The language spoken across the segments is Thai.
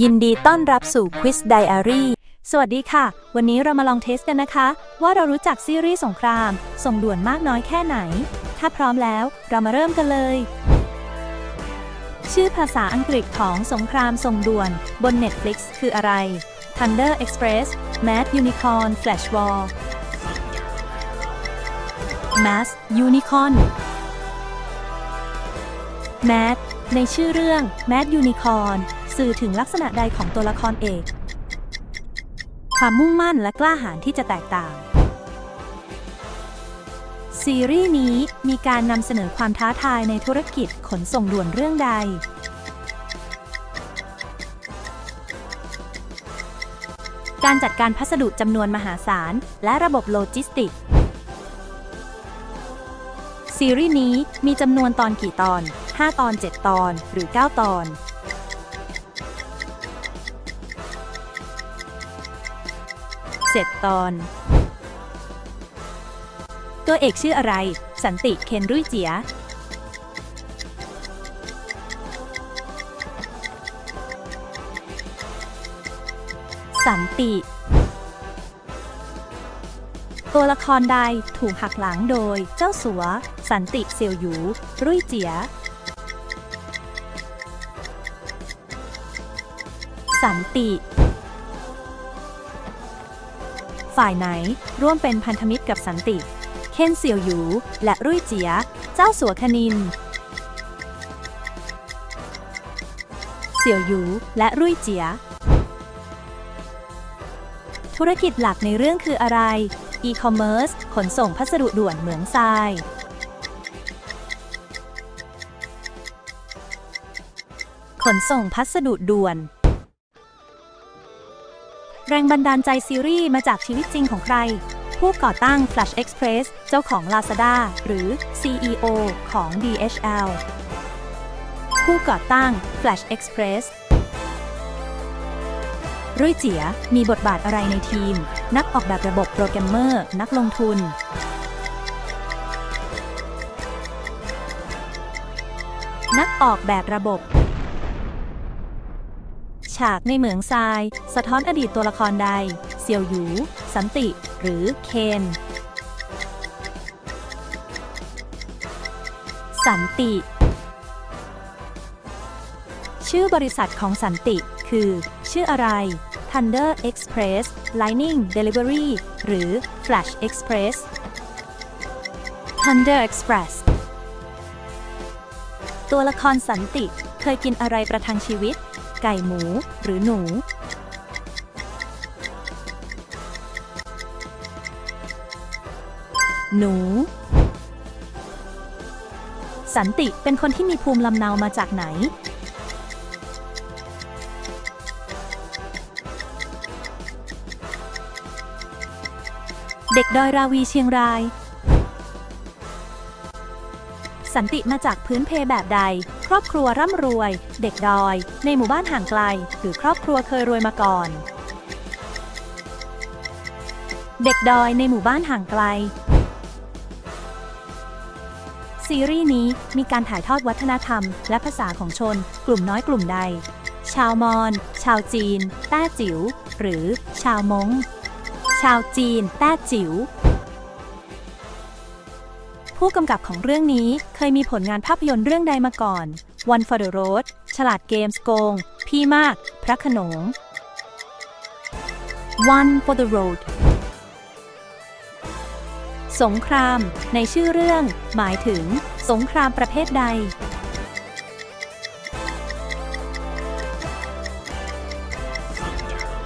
ยินดีต้อนรับสู่ Quiz Diary สวัสดีค่ะ วันนี้เรามาลองเทสกันนะคะ ว่าเรารู้จักซีรีส์สงคราม ส่งด่วนมากน้อยแค่ไหน ถ้าพร้อมแล้วเรามาเริ่มกันเลย ชื่อภาษาอังกฤษของสงครามส่งด่วนบน Netflix คืออะไร Thunder Express Mad Unicorn Flash War Mass Unicorn Mad ในชื่อเรื่อง Mad Unicorn สื่อถึงลักษณะใดของตัวละครเอก ความมุ่งมั่นและกล้าหาญที่จะแตกต่าง ซีรีส์นี้มีการนำเสนอความท้าทายในธุรกิจขนส่งด่วนเรื่องใด การจัดการพัสดุจำนวนมหาศาล และระบบโลจิสติก ซีรีส์นี้มีจำนวนตอนกี่ตอน 5 ตอน 7 ตอน หรือ 9 ตอน เจ็ดตอน ตัวเอกชื่ออะไร สันติเคนรุ่ยเจีย สันติ ตัวละครใดถูกหักหลังโดยเจ้าสัว สันติเซียวหยู รุ่ยเจีย สันติ ฝ่ายไหนร่วมเป็นพันธมิตรกับสันติ เคนเซียวหยู และรุ่ยเจีย เจ้าสัวคณิน เสี่ยวหยู และรุ่ยเจีย ธุรกิจหลักในเรื่องคืออะไร e-commerce ขนส่งพัสดุด่วนเหมืองทรายขนส่งพัสดุด่วน แรงบันดาลใจซีรีส์มาจากชีวิตจริงของใคร ผู้ก่อตั้ง Flash Express เจ้าของ Lazada หรือ CEO ของ DHL ผู้ก่อตั้ง Flash Express รุ่ยเจียมีบทบาทอะไรในทีม นักออกแบบระบบโปรแกรมเมอร์ นักลงทุน นักออกแบบระบบ ฉากในเหมืองทราย สะท้อนอดีตตัวละครใดเซียวหยู สันติ หรือเคน สันติ ชื่อบริษัทของสันติคือ ชื่ออะไร Thunder Express Lightning Delivery หรือ Flash Express Thunder Express ตัวละครสันติเคยกินอะไรประทังชีวิต ไก่หมู หรือหนูหนู สันติเป็นคนที่มีภูมิลำเนามาจากไหน เด็กดอยราวีเชียงราย สันติมาจากพื้นเพแบบใด รอบครัวร่ำรวย เด็กดอย ในหมู่บ้านห่างไกล หรือครอบครัวเคยรวยมาก่อน เด็กดอยในหมู่บ้านห่างไกล ซีรีส์นี้มีการถ่ายทอดวัฒนธรรม และภาษาของชน กลุ่มน้อยกลุ่มใด ชาวมอญชาวจีน แต้จิ๋วหรือ ชาวมง้งชาวจีน แต้จิ๋ว ผู้กำกับของเรื่องนี้เคยมีผลงานภาพยนตร์เรื่องใดมาก่อน One for the Road ฉลาดเกมส์โกง พี่มาก พระขนง One for the Road สงคราม ในชื่อเรื่อง หมายถึง สงครามประเภทใด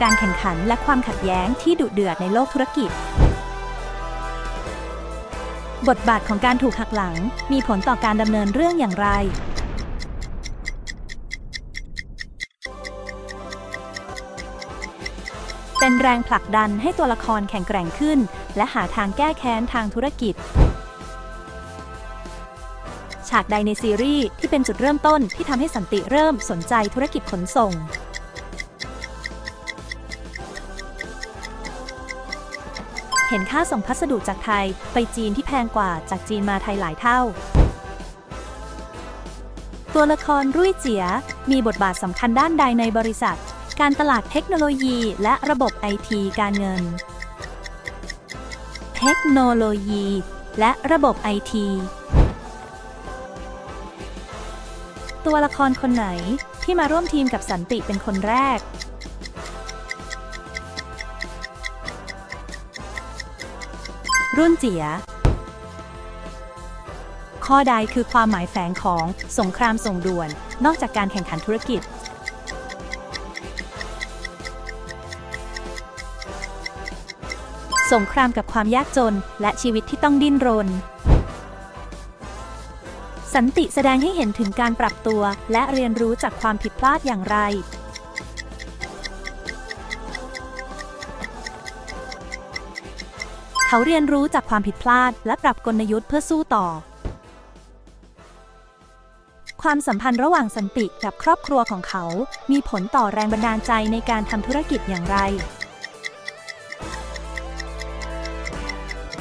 การแข่งขันและความขัดแย้งที่ดุเดือดในโลกธุรกิจ บทบาทของการถูกหักหลัง มีผลต่อการดำเนินเรื่องอย่างไร เป็นแรงผลักดันให้ตัวละครแข็งแกร่งขึ้น และหาทางแก้แค้นทางธุรกิจ ฉากใดในซีรีส์ที่เป็นจุดเริ่มต้นที่ทำให้สันติเริ่มสนใจธุรกิจขนส่ง ห็นค่าส่งพัสดุจากไทย ไปจีนที่แพงกว่าจากจีนมาไทยหลายเท่า ตัวละครรุ่ยเจีย มีบทบาทสำคัญด้านใดในบริษัท การตลาดเทคโนโลยีและระบบไอทีการเงิน เทคโนโลยี และระบบไอทีตัวละครคนไหนที่มาร่วมทีมกับสันติเป็นคนแรก รุ่นเจีย ข้อใดคือความหมายแฝงของสงครามส่งด่วน นอกจากการแข่งขันธุรกิจ สงครามกับความยากจนและชีวิตที่ต้องดิ้นรน สันติแสดงให้เห็นถึงการปรับตัวและเรียนรู้จากความผิดพลาดอย่างไร เขาเรียนรู้จากความผิดพลาด และปรับกลยุทธ์เพื่อสู้ต่อ ความสัมพันธ์ระหว่างสันติกับครอบครัวของเขา มีผลต่อแรงบันดาลใจในการทำธุรกิจอย่างไร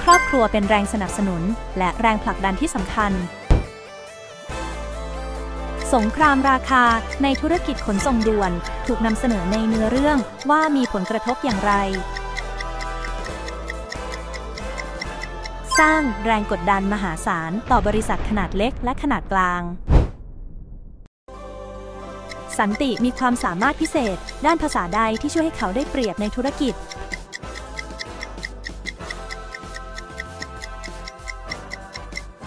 ครอบครัวเป็นแรงสนับสนุน และแรงผลักดันที่สำคัญ สงครามราคาในธุรกิจขนส่งด่วน ถูกนำเสนอในเนื้อเรื่องว่ามีผลกระทบอย่างไร สร้างแรงกดดันมหาศาลต่อบริษัทขนาดเล็กและขนาดกลาง สันติมีความสามารถพิเศษ ด้านภาษาใดที่ช่วยให้เขาได้เปรียบในธุรกิจ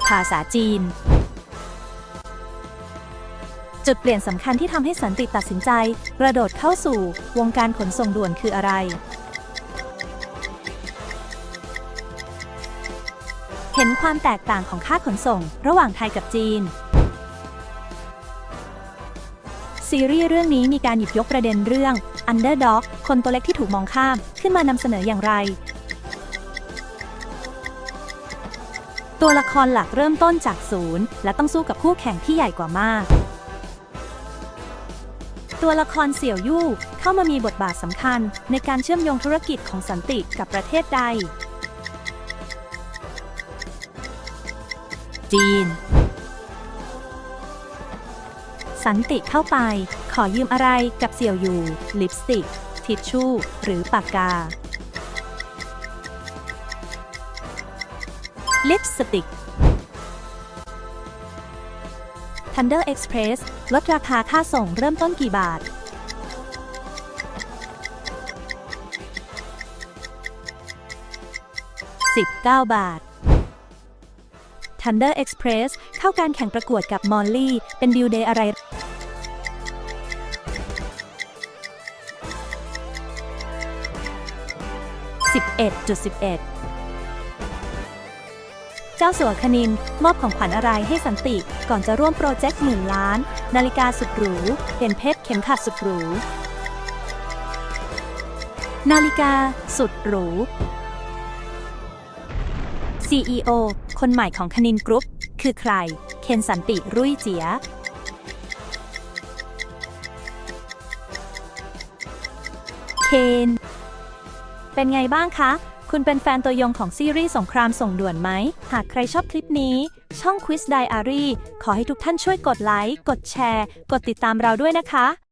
ภาษาจีน จุดเปลี่ยนสำคัญที่ทำให้สันติตัดสินใจ กระโดดเข้าสู่วงการขนส่งด่วนคืออะไร เห็นความแตกต่างของค่าขนส่ง ระหว่างไทยกับจีน ซีรีส์เรื่องนี้มีการหยิบยกประเด็นเรื่อง Underdog คนตัวเล็กที่ถูกมองข้าม ขึ้นมานำเสนออย่างไร ตัวละครหลักเริ่มต้นจากศูนย์ และต้องสู้กับคู่แข่งที่ใหญ่กว่ามากตัวละครเสี่ยวยู่เข้ามามีบทบาทสำคัญในการเชื่อมโยงธุรกิจของสันติกับประเทศใด จีน สันติเข้าไป ขอยืมอะไรกับเสี่ยวอยู่ ลิปสติก ทิชชู่ หรือปากกา ลิปสติก Thunder Express ลดราคาค่าส่งเริ่มต้นกี่บาท 19 บาท Thunder Express เข้าการแข่งประกวดกับมอลลี่ เป็นดิวเดย์อะไร11.11เจ้าสัวคณิน มอบของขวัญอะไรให้สันติ ก่อนจะร่วมโปรเจกต์หมื่นล้าน นาฬิกาสุดหรูเด่นเพชรเข็มขัดสุดหรู นาฬิกาสุดหรู CEO คนใหม่ของคณินกรุ๊ป คือใคร เคนสันติรุ่ยเจีย เคน เป็นไงบ้างคะ คุณเป็นแฟนตัวยงของซีรีส์สงครามส่งด่วนไหม หากใครชอบคลิปนี้ ช่อง Quiz Diary ขอให้ทุกท่านช่วยกดไลค์ กดแชร์ กดติดตามเราด้วยนะคะ